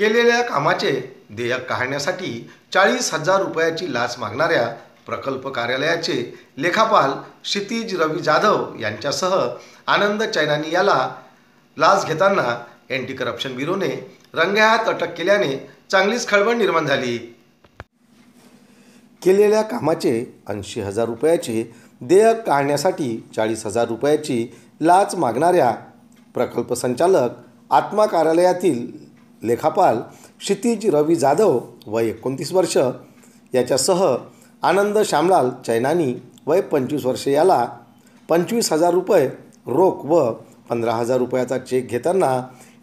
केलेल्या कामाचे देयक काढण्यासाठी चाळीस हजार रुपयाची लाच मागणाऱ्या प्रकल्प कार्यालयाचे लेखापाल क्षितिज रवी जाधव यांच्यासह आनंद चैनानी याला लाच घेताना अँटी करप्शन ब्युरोने रंगेहात अटक केल्याने चांगलीच खळबळ निर्माण झाली. केलेल्या कामाचे ऐंशी हजार रुपयाचे देयक काढण्यासाठी चाळीस हजार रुपयाची लाच मागणाऱ्या प्रकल्प संचालक आत्मा कार्यालयातील लेखापाल क्षितिज रवी जाधव वय एकोणतीस वर्ष. याच्यासह आनंद श्यामलाल चैनानी वय पंचवीस वर्ष. याला पंचवीस हजार रुपये रोख व पंधरा हजार रुपयाचा चेक घेताना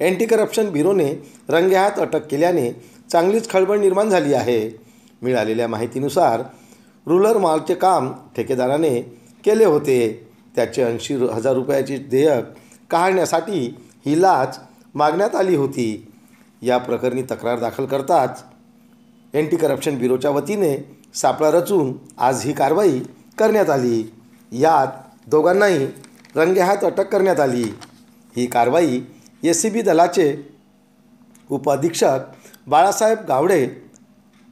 अँटी करप्शन ब्युरोने रंगेहात अटक केल्याने चांगलीच खळबळ निर्माण झाली आहे. मिळालेल्या माहितीनुसार रुलर मालचे काम ठेकेदाराने केले होते. त्याचे ऐंशी हजार रुपयाची देयक काढण्यासाठी ही लाच मागण्यात आली होती. या प्रकरणी तक्रार दाखल करताच अँटी करप्शन ब्युरोच्या वतीने सापळा रचून आज ही कारवाई करण्यात आली. यात दोघांनाही रंगेहात अटक करण्यात आली. ही कारवाई एस सी बी दलाचे उपअधीक्षक बाळासाहेब गावडे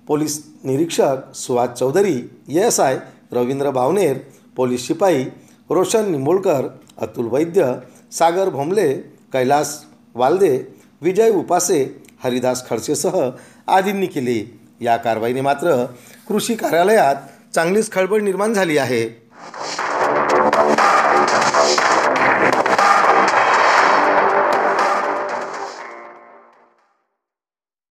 पोलीस निरीक्षक Suhas Chaudhari S I Ravindra Bhavner police शिपाई रोशन निंबोळकर अतुल वैद्य सागर भोमले कैलास वालदे विजय उपासे हरिदास खडसेसह आदींनी केली. या कारवाईने मात्र कृषी कार्यालयात चांगलीच खळबळ निर्माण झाली आहे.